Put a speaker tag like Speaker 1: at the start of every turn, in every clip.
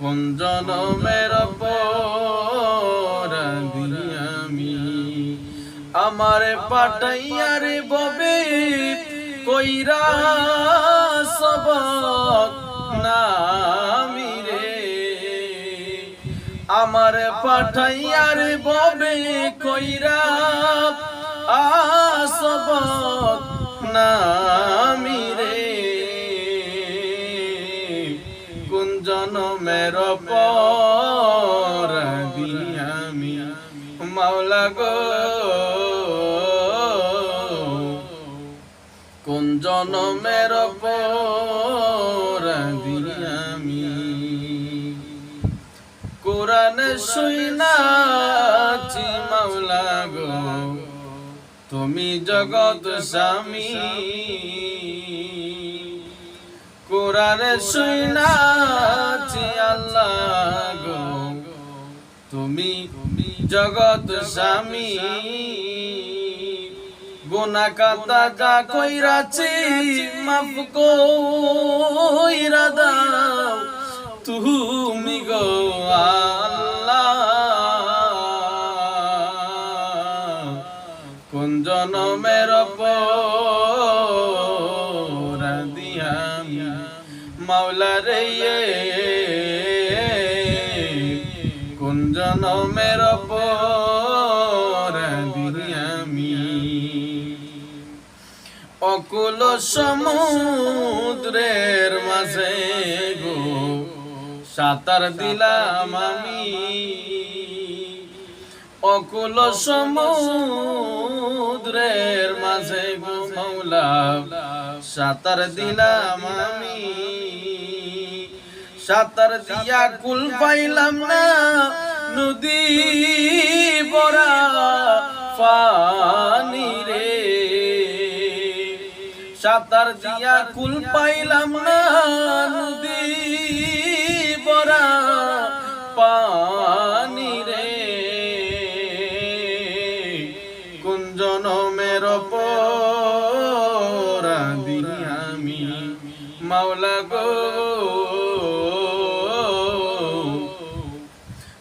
Speaker 1: কোন জনমের আমি? আমার পাটাইয়ার ববে কইরা সবক নামি রে। আমার পাঠাইয়ার ববে কইরা আসবক নামি গো কুঞ্জন মের পর আমি? কোরআন শুইনাছি মাওলা গো। তুমি জগৎ স্বামী। কোরআন শুইনাছি আল্লাহ গো। তুমি জগৎ স্বামী। গোনা কাতা যা কইরাছি, মাফ কইরা দাও। তুমি গো আল্লাহ। কোন জনমের দিয়াম মাওলা রে জনমের দিয়ামি অকুল সমুদ্রের মাঝে গো, সাঁতার দিলাম আমি। অকুল সমুদ্রের মাঝে গো মৌলা সাঁতার দিলাম আমি। সাঁতার দিয়া কুল পাইলাম না নদী বড়া পানি রে। সাঁতার দিয়া কুল পাইলাম না নদী বড়া পানি রে। কুঞ্জন মের পরাদি আমি? মাওলা গো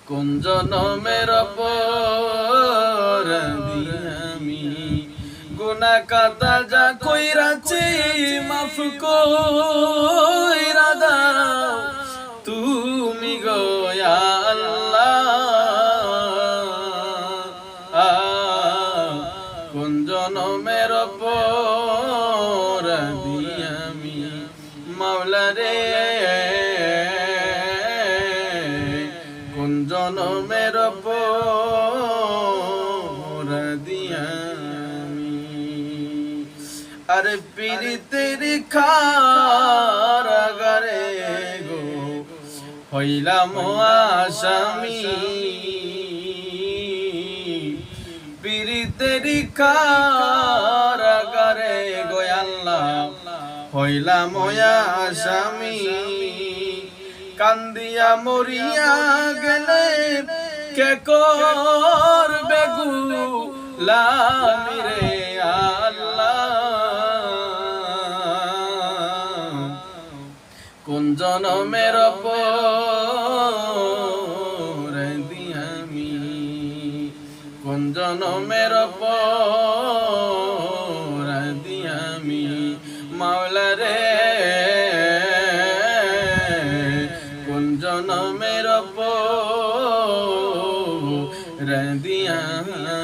Speaker 1: কুঞ্জন মের পরাদি আমি গুনা কাতা যা কইরাছি, মাফ কইরা দাও। তুমি গো আল্লাহ কোন জনমের পরাধী আরে পীড়িতের খারাগারে গো, হইলাম আসামি। পীড়িতের খারাগারে গো আল্লাহ, হইলাম আসামি। কান্দিয়া মরিয়া গেলে কে করবে গুলামি রে? জনমের পরাধী আমি কোন জনমের পরাধী আমি মাওলা রে কোন জনমের আমি